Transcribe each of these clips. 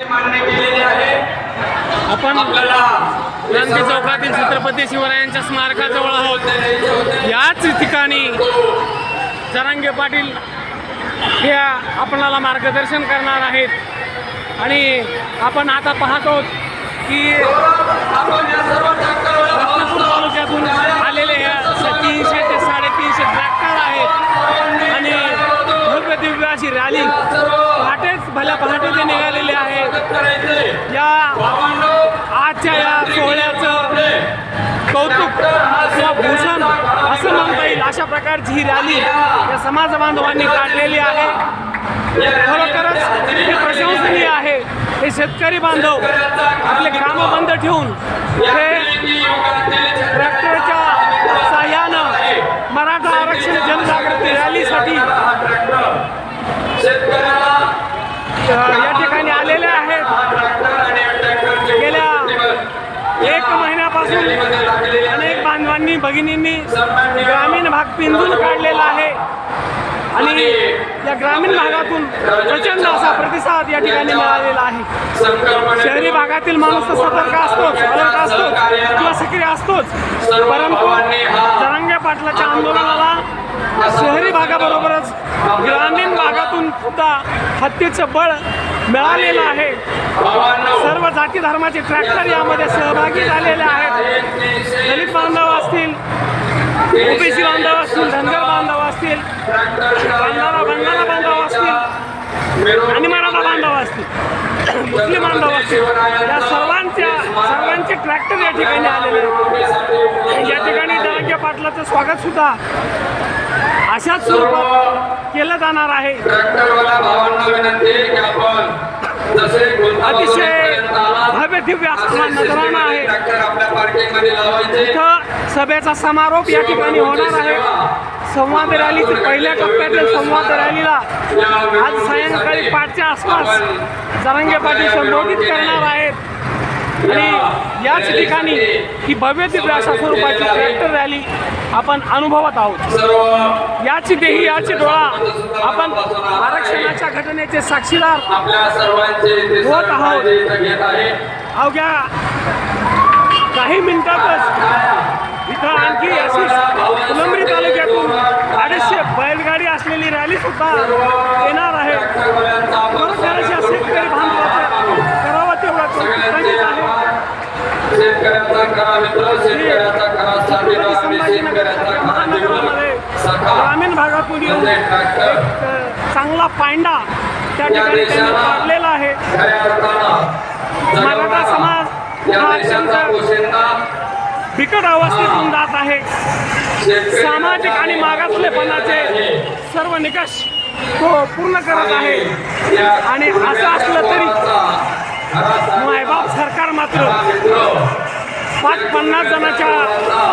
मान्य केलेले आहे. आपण क्रांती चौकातील छत्रपती शिवरायांच्या स्मारकाजवळ आहोत. याच ठिकाणी जरांगे पाटील हे आपणाला मार्गदर्शन करणार आहेत. आणि आपण आता पाहतो की रत्नापूर तालुक्यातून आलेले ह्या तीनशे ते साडेतीनशे ट्रॅक्टर आहेत. आणि भव्य रॅली पहाटेच भल्या पहाटे ते निघालेले आहे करायचे या आजच्या या सोहळ्याचं कौतुक किंवा भूषण असं म्हणता येईल. अशा प्रकारची ही रॅली या समाज बांधवांनी काढलेली आहे. खरोखरच हे प्रशंसनीय आहे. हे शेतकरी बांधव आपले कामं बंद ठेवून हे ट्रॅक्टरच्या साह्यानं मराठा आरक्षण जनजागृती रॅलीसाठी शेतकऱ्याला अ, या ठिकाणी आलेले आहेत ट्रॅक्टर आणि ट्रॅक्टरचे गेल्या एक अनेक बांधवांनी भगिनींनी ग्रामीण भाग पिंजून काढलेला आहे. आणि या ग्रामीण भागातून प्रचंड असा प्रतिसाद या ठिकाणी मिळालेला आहे. शहरी भागातील माणूस तर सतर्क असतोच अलर्ट असतोच किंवा सक्रिय असतोच. परंतु जरांगे पाटलाच्या आंदोलनाला शहरी भागाबरोबरच ग्रामीण सुद्धा हत्तीचं बळ मिळालेलं आहे. सर्व जाती धर्माचे ट्रॅक्टर यामध्ये सहभागी झालेले आहेत. दलित बांधव असतील ओबीसी बांधव असतील धनगर बांधव असतील बंधारा बंगाला बांधव असतील आणि मराठा बांधव असतील मुस्लिम बांधव असतील. या सर्वांच्या सर्वांचे ट्रॅक्टर या ठिकाणी आलेले आहेत. या ठिकाणी जरांगे पाटलाचं स्वागत सुद्धा अशाच स्वरूपात केलं जाणार आहे. अतिशय भव्य दिव्य असताना नजराणा आहे. इथं सभेचा समारोप या ठिकाणी होणार आहे. संवाद रॅलीच्या पहिल्या टप्प्यातील संवाद रॅलीला आज सायंकाळी पाचच्या आसपास जरांगे पाटील संबोधित करणार आहेत. आणि याच ठिकाणी ही भव्य दिव्य अशा स्वरूपाची ट्रॅक्टर रॅली आपण अनुभवत आहोत याची देही याची डोळा आपण आरक्षणाच्या घटनेचे साक्षीदार होत आहोत. अवघ्या काही मिनिटातच इथं आणखी अशी फुलंबरी तालुक्यातून अडीचशे बैलगाडी असलेली रॅली सुद्धा येणार आहे आपण खरोखरच या शेतकरी बांधव करावं तेवढं कौतुकाचीच आहे मित्र शेतकऱ्याचा शेतकऱ्याचा सखा ग्रामीण भागातून येऊन चांगला पांडा त्या ठिकाणी त्यांनी काढलेला आहे. मराठा समाज हा अत्यंत बिकट अवस्थेतून जात आहे. सामाजिक आणि मागासलेपणाचे सर्व निकष तो पूर्ण करत आहे. आणि असं असलं तरी मायबाप सरकार मात्र पाच पन्नास जणाच्या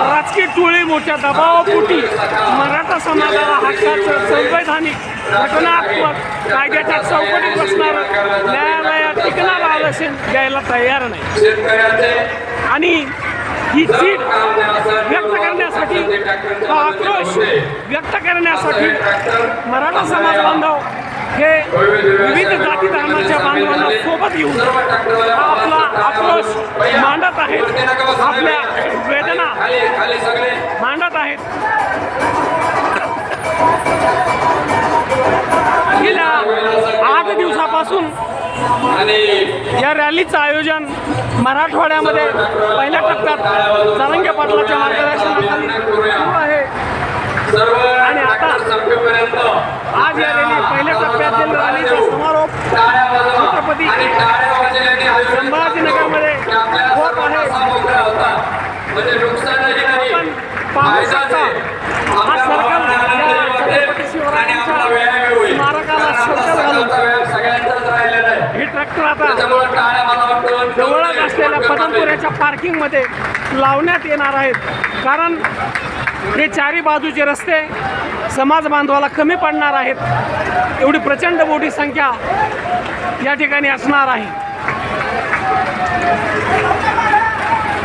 राजकीय टोळी मोठ्या दबावापोटी मराठा समाजाला हक्काचं संवैधानिक घटनात्मक कायद्याच्या चौकटीत बसणार न्यायालयात टिकणार आरक्षण द्यायला तयार नाही. आणि ही चीड व्यक्त करण्यासाठी हा आक्रोश व्यक्त करण्यासाठी मराठा समाज बांधव हे विविध जाती धर्माच्या बांधवांना सोबत घेऊन हा आपला आक्रोश मांडत आहे आपल्या वेदना मांडत आहेत गेल्या आठ दिवसापासून या रॅलीचं आयोजन मराठवाड्यामध्ये पहिल्या टप्प्यात जरंगे पाटलाच्या मार्गदर्शनाखाली सुरू आहे आणि आता आज या रॅली पहिल्या टप्प्यातील रॅलीचा समारोप. छत्रपती आणि टाळ्या वाजवल्याने हा वेळ संभाजीनगरमध्ये की आपल्या होत आहे. सर्वांचा मोकळा होता म्हणजे नुकसानही नाही आपण पाहू शकता. हा सर्कल या छत्रपती शिवरायांच्या स्मारकाला सर्कल घालून सगळ्यांचाच राहिलेला आहे. ही ट्रॅक्टर आता त्याच्यामुळे टाळ्या मला वाटतं जवळच असलेल्या पदमपुऱ्याच्या पार्किंगमध्ये लावण्यात येणार आहेत. कारण हे चारी बाजूचे रस्ते समाज बांधवाला कमी पडणार आहेत. एवढी प्रचंड मोठी संख्या या ठिकाणी असणार आहे.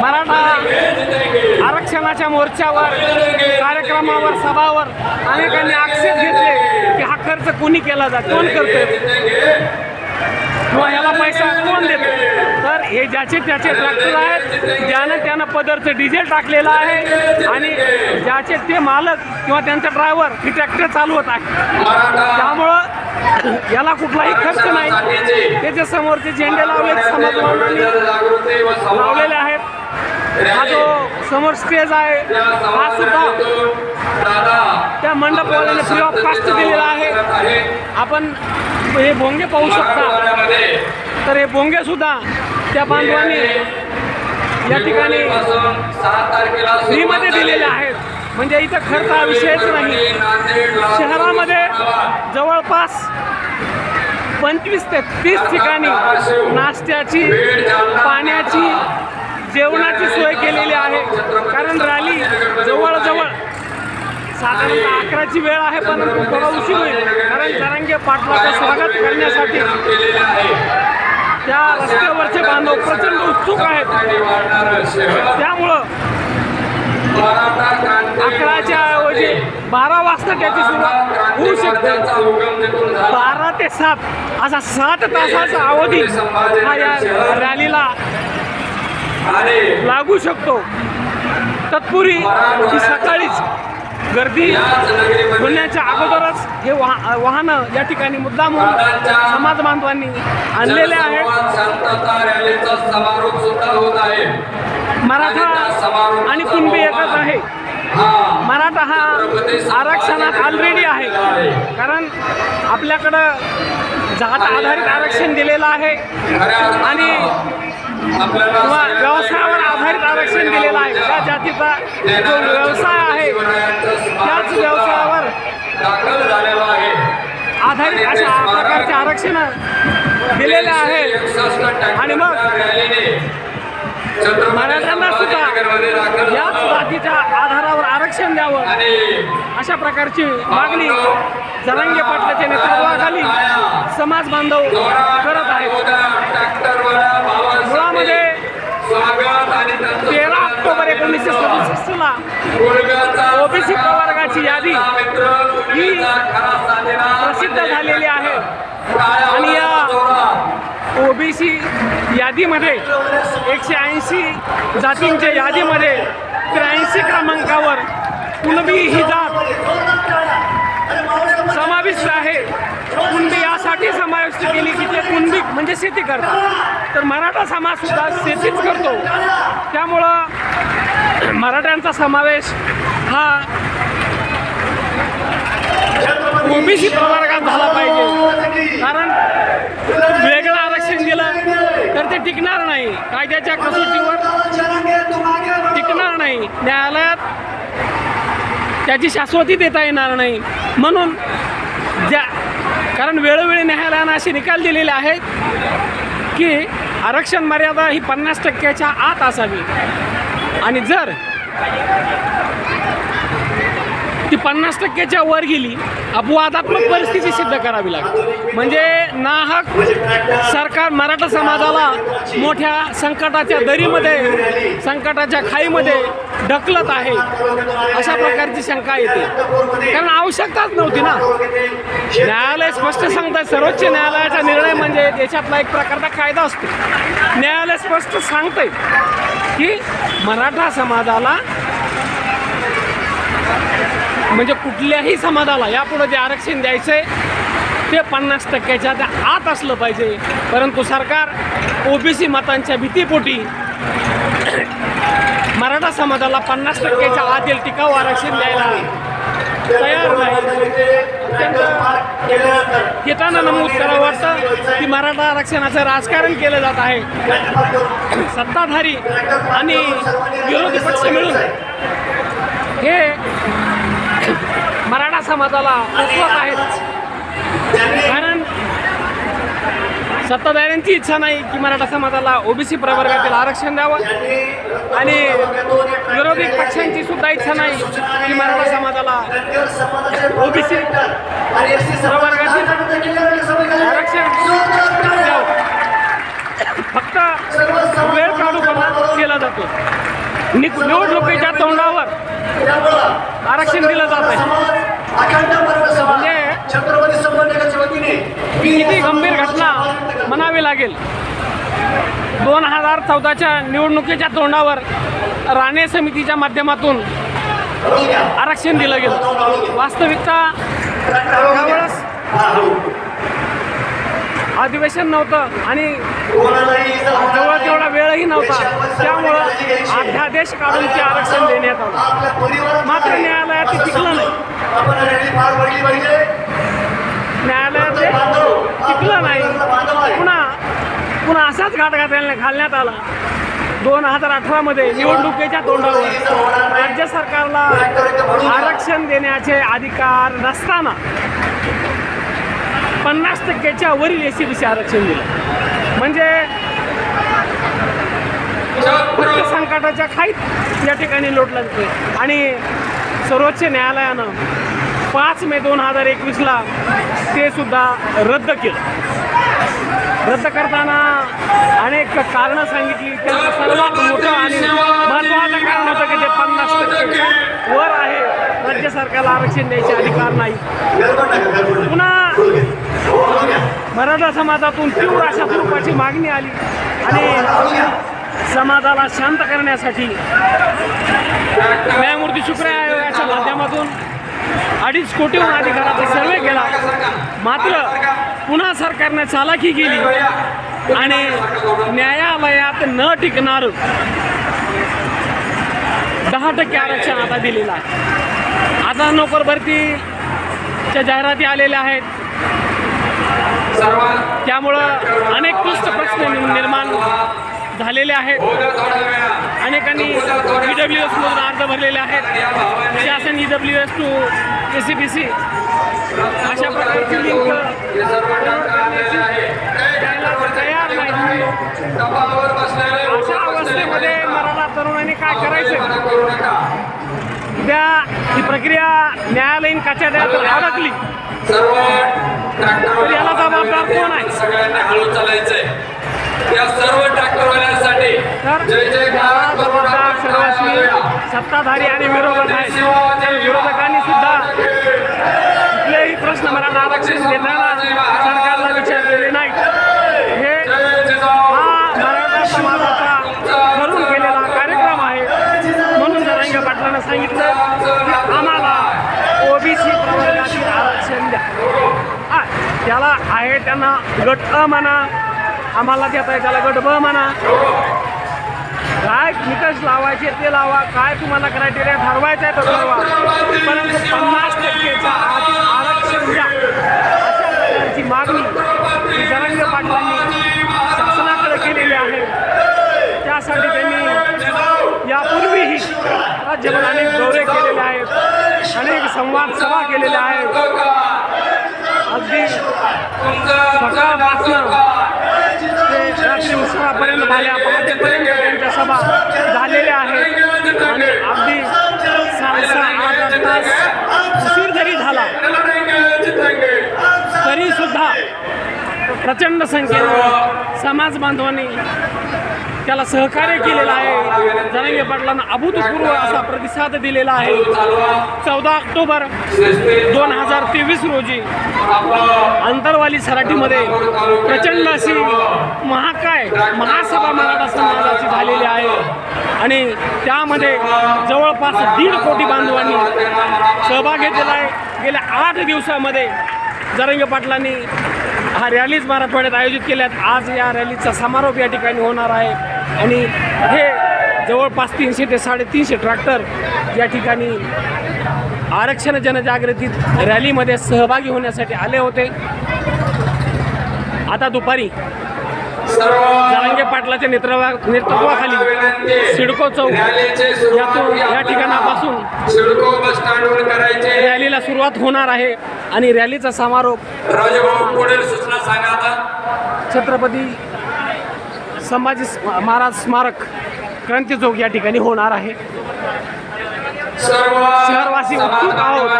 मराठा आरक्षणाच्या मोर्चावर कार्यक्रमावर सभावर अनेकांनी आक्षेप घेतले की हा खर्च कोणी केला जात? कोण करतोय? किंवा याला पैसा कोण देतो? तर हे ज्याचे त्याचे ट्रॅक्टर आहेत ज्यानं त्यानं पदरचं डिझेल टाकलेलं आहे आणि ज्याचे ते मालक किंवा त्यांचा ड्रायव्हर ही ट्रॅक्टर चालवत आहे. त्यामुळं याला कुठलाही खर्च नाही. त्याच्या समोरचे झेंडे लावले समाज लावलेले आहेत. हा जो समोर स्टेज आहे हा सुद्धा त्या मंडपवाल्याने फ्री ऑफ कास्ट दिलेला आहे. आपण हे भोंगे पाहू शकता. तर हे भोंगे सुद्धा त्या बांधवांनी या ठिकाणी पासून फ्रीमध्ये दिलेले आहेत. म्हणजे इथं खर्च हा विषयच नाही. शहरामध्ये जवळपास पंचवीस ते तीस ठिकाणी नाश्त्याची पाण्याची जेवणाची सोय केलेली आहे. कारण रॅली जवळजवळ साधारणतः अकराची वेळ आहे परंतु थोडा उशीर होईल. कारण जरांगे पाटलाचं स्वागत करण्यासाठी त्या रस्त्यावरचे बांधव प्रचंड उत्सुक आहेत. त्यामुळं अकराच्या ऐवजी बारा वाजता त्याची सुरुवात होऊ शकते. बारा ते सात असा सात तासाचा अवधी हा या रॅलीला लागू शकतो. तत्पूर्वी ही सकाळीच गर्दी याच होण्याच्या अगोदरच हे वाह वाहनं या ठिकाणी मुद्दाम समाज बांधवांनी आणलेले आहेत. आहे मराठा आणि कुणबी एकच आहे. मराठा हा आरक्षणात ऑलरेडी आहे. कारण आपल्याकडं जात आधारित आरक्षण दिलेलं आहे. आणि किंवा व्यवसायावर आधारित आरक्षण दिलेलं आहे. त्या जातीचा जो व्यवसाय आहे त्याच व्यवसायावर आधारित अशा प्रकारचे आरक्षण दिलेले आहे. आणि मग मराठ्यांना सुद्धा याच जातीच्या आधारावर आरक्षण द्यावं. अशा प्रकारची मागणी जरांगे पाटलाच्या नेतृत्वाखाली समाज बांधव करत आहेत मुळामध्ये स्वागत आणि त्यांचं तेरा ऑक्टोबर एकोणीसशे सदुसष्टला गुळगाचा ओबीसी प्रवर्गाची यादी ही प्रसिद्ध झालेली आहे. आणि या ओबीसी यादीमध्ये एकशे ऐंशी जातींच्या यादीमध्ये त्र्याऐंशी क्रमांकावर कुणबी ही जात समाविष्ट आहे. कुणबी यासाठी समाविष्ट केली की ते कुणबी म्हणजे शेती करतात. तर मराठा समाज सुद्धा शेतीच करतो. त्यामुळं मराठ्यांचा समावेश हा ओबीसी प्रवर्गात झाला पाहिजे. कारण वेगळं आरक्षण दिलं तर ते टिकणार नाही. कायद्याच्या कसोटीवर टिकणार नाही. न्यायालयात त्याची शाश्वती देता येणार नाही. म्हणून ज्या कारण वेळोवेळी न्यायालयानं असे निकाल दिलेले आहेत की आरक्षण मर्यादा ही पन्नास टक्क्याच्या आत असावी. आणि जर ती पन्नास टक्क्याच्या वर गेली अपवादात्मक परिस्थिती सिद्ध करावी लागते. म्हणजे नाहक सरकार मराठा समाजाला मोठ्या संकटाच्या दरीमध्ये संकटाच्या खाईमध्ये ढकलत आहे अशा प्रकारची शंका येते. कारण आवश्यकताच नव्हती ना. न्यायालय स्पष्ट सांगतात सर्वोच्च न्यायालयाचा निर्णय म्हणजे देशातला एक प्रकारचा कायदा असतो. न्यायालय स्पष्ट सांगतंय की मराठा समाजाला म्हणजे कुठल्याही समाजाला यापुढे जे आरक्षण द्यायचं आहे ते पन्नास टक्क्याच्या त्या आत असलं पाहिजे. परंतु सरकार ओबीसी मतांच्या भीतीपोटी मराठा समाजाला पन्नास टक्क्याच्या आत येईल टिकाऊ आरक्षण द्यायला तयार नाही. अत्यंत येताना नमूद करावं वाटतं की मराठा आरक्षणाचं राजकारण केलं जात आहे. सत्ताधारी आणि विरोधी पक्ष मिळून हे मराठा समाजाला उचलत आहेत. कारण सत्ताधाऱ्यांची इच्छा नाही की मराठा समाजाला ओबीसी प्रवर्गातील आरक्षण द्यावं. आणि विरोधी पक्षांची सुद्धा इच्छा नाही की मराठा समाजाला ओबीसी प्रवर्गातील आरक्षण फक्त वेळ काढू केला जातो. निवडणुकीच्या तोंडावर आरक्षण दिलं जात आहे. म्हणजे छत्रपती संभाजीनगरच्या वतीने किती गंभीर घटना म्हणावी लागेल. दोन हजार चौदाच्या निवडणुकीच्या तोंडावर राणे समितीच्या माध्यमातून आरक्षण दिलं गेलं. वास्तविकता त्यावेळेस अधिवेशन नव्हतं आणि जवळ तेवढा वेळही नव्हता. त्यामुळं अध्यादेश काढून ते आरक्षण देण्यात आलं. मात्र न्यायालयात टिकलं नाही. न्यायालयात टिकलं नाही. पुन्हा पुन्हा असाच घाट घालण्यात आला. दोन हजार अठरामध्ये निवडणुकीच्या तोंडावर राज्य सरकारला आरक्षण देण्याचे अधिकार नसताना पन्नास टक्क्याच्या वरील एस सी आरक्षण दिलं. म्हणजे संकटाच्या खाईत या ठिकाणी लोटलं जाते आणि सर्वोच्च न्यायालयानं पाच मे दोन हजार एकवीसला ते सुद्धा रद्द केलं. रद्द करताना अनेक कारणं सांगितली. त्याचं सर्वात मोठं आणि महत्त्वाचं कारण होतं की ते पन्नास वर आहे. राज्य सरकारला आरक्षण द्यायचे अधिकार नाही. पुन्हा मराठा समाजातून तीव्र अशा स्वरूपाची मागणी आली. आणि समाजाला शांत करण्यासाठी न्यायमूर्ती शुक्र आयोगाच्या माध्यमातून अडीच कोटीहून अधिकाराचा सर्वे केला. मात्र पुन्हा सरकारने चालाखी केली. आणि न्यायालयात न टिकणार दहा टक्के आरक्षण आता दिलेलं आहे. आता नोकर भरतीच्या जाहिराती आलेल्या आहेत. त्यामुळं अनेक क्लिष्ट प्रश्न निर्माण झालेले आहेत. अनेकांनी ई डब्ल्यू एसमधून अर्ज भरलेले आहेत. शासन E W S to A C B C अशा प्रकारची लिंक तयार नाही. अशा अवस्थेमध्ये मराठा तरुणांनी काय करायचं? उद्या ही प्रक्रिया न्यायालयीन काच्या अडकली. सर्व ट्रॅक्टर याला जबाबदार कोण आहे? सगळ्यांना हळू चालायचंय त्या सर्व ट्रॅक्टरवाल्यांसाठी जय जय भारत सत्ताधारी आणि विरोधक आहेत. विरोधकांनी सुद्धा कुठलेही प्रश्न मराठा आरक्षण देताना सरकारला विचारलेले नाही. हे हा मराठा समाजाचा ठरून केलेला कार्यक्रम आहे. म्हणून जरांगे पाटलांना सांगितलं की आम्हाला ओबीसी आरक्षण द्या. त्याला आहे त्यांना गट अ म्हणा आम्हाला देता आहे त्याला गट ब म्हणा. काय निकष लावायचे ते लावा. काय तुम्हाला क्रायटेरिया ठरवायचा आहे तो ठरवा. परंतु पन्नास टक्केचा आरक्षण द्या. अशा प्रकारची मागणी जरंग पाटलांनी शासनाकडे केलेली आहे. त्यासाठी त्यांनी यापूर्वीही राज्यभर अनेक दौरे केलेले आहेत. अनेक संवाद सभा केलेल्या आहेत. अगदी सकाळपासनं ते रात्री उशिरापर्यंत झाल्या. पहाटेपर्यंत त्यांच्या सभा झालेल्या आहेत. आणि अगदी सहा सहा आठ आठ तास उशीर जरी झाला तरी सुद्धा प्रचंड संख्येनं समाज बांधवांनी त्याला सहकार्य केलेलं आहे. जरंगे पाटलांना अभूतपूर्व असा प्रतिसाद दिलेला आहे. चौदा ऑक्टोबर दोन हजार तेवीस रोजी अंतरवाली सराटीमध्ये प्रचंड अशी महाकाय महासभा मराठा समाजाची झालेली आहे. आणि त्यामध्ये जवळपास दीड कोटी बांधवांनी सहभाग घेतलेला आहे. गेल्या आठ दिवसामध्ये जरंगे पाटलांनी हा रॅलीज मराठवाड्यात आयोजित केल्यात. आज या रॅलीचा समारोप या ठिकाणी होणार आहे. आणि हे जवळपास तीनशे ते साडेतीनशे ट्रॅक्टर या ठिकाणी आरक्षण जनजागृतीत रॅलीमध्ये सहभागी होण्यासाठी आले होते. आता दुपारी जरांगे पाटलाच्या नेतृत्वा नेतृत्वाखाली सिडको चौक यातून या ठिकाणापासून रॅलीला सुरुवात होणार आहे. आणि रॅलीचा समारोप छत्रपती संभाजी महाराज स्मारक क्रांती चौक या ठिकाणी होणार आहे. शहरवासी उत्सुक आहोत.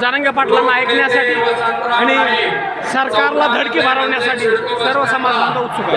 जरांगे पाटलांना ऐकण्यासाठी आणि सरकारला धडकी भरवण्यासाठी सर्व समाज उत्सुक